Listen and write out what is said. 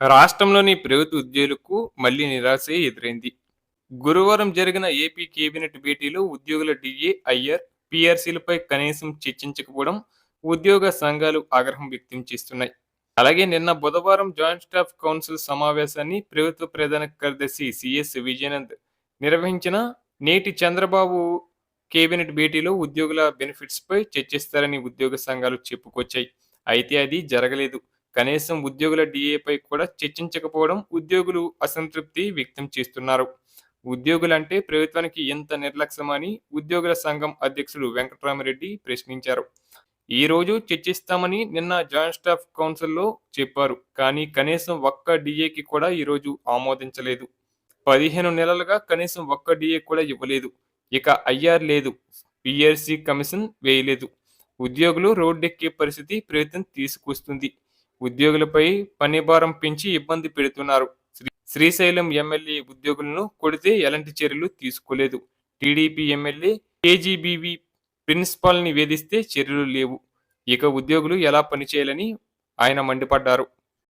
రాష్ట్రంలోని ప్రభుత్వ ఉద్యోగులకు మళ్ళీ నిరాశే ఎదురైంది. గురువారం జరిగిన ఏపీ కేబినెట్ భేటీలో ఉద్యోగుల డిఏ ఐఆర్ పీఆర్సీలపై కనీసం చర్చించకపోవడం ఉద్యోగ సంఘాలు ఆగ్రహం వ్యక్తం చేస్తున్నాయి. అలాగే నిన్న బుధవారం జాయింట్ స్టాఫ్ కౌన్సిల్ సమావేశాన్ని ప్రభుత్వ ప్రధాన కార్యదర్శి సిఎస్ విజయనంద్ నిర్వహించిన నేటి చంద్రబాబు కేబినెట్ భేటీలో ఉద్యోగుల బెనిఫిట్స్పై చర్చిస్తారని ఉద్యోగ సంఘాలు చెప్పుకొచ్చాయి. అయితే అది జరగలేదు. కనీసం ఉద్యోగుల డిఏపై కూడా చర్చించకపోవడం ఉద్యోగులు అసంతృప్తి వ్యక్తం చేస్తున్నారు. ఉద్యోగులంటే ప్రభుత్వానికి ఎంత నిర్లక్ష్యమని ఉద్యోగుల సంఘం అధ్యక్షుడు వెంకటరామరెడ్డి ప్రశ్నించారు. ఈ రోజు చర్చిస్తామని నిన్న జాయింట్ స్టాఫ్ కౌన్సిల్లో చెప్పారు. కానీ కనీసం ఒక్క డిఏకి కూడా ఈ రోజు ఆమోదించలేదు. పదిహేను నెలలుగా కనీసం ఒక్క డిఏ కూడా ఇవ్వలేదు. ఇక ఐఆర్ లేదు. పిఆర్సి కమిషన్ వేయలేదు. ఉద్యోగులు రోడ్డెక్కే పరిస్థితి ప్రభుత్వం తీసుకొస్తుంది. ఉద్యోగులపై పని భారం పెంచి ఇబ్బంది పెడుతున్నారు. శ్రీశైలం ఎమ్మెల్యే ఉద్యోగులను కొడితే ఎలాంటి చర్యలు తీసుకోలేదు. టీడీపీ ఎమ్మెల్యే కేజీబీవి ప్రిన్సిపాల్ని వేధిస్తే చర్యలు లేవు. ఇక ఉద్యోగులు ఎలా పనిచేయాలని ఆయన మండిపడ్డారు.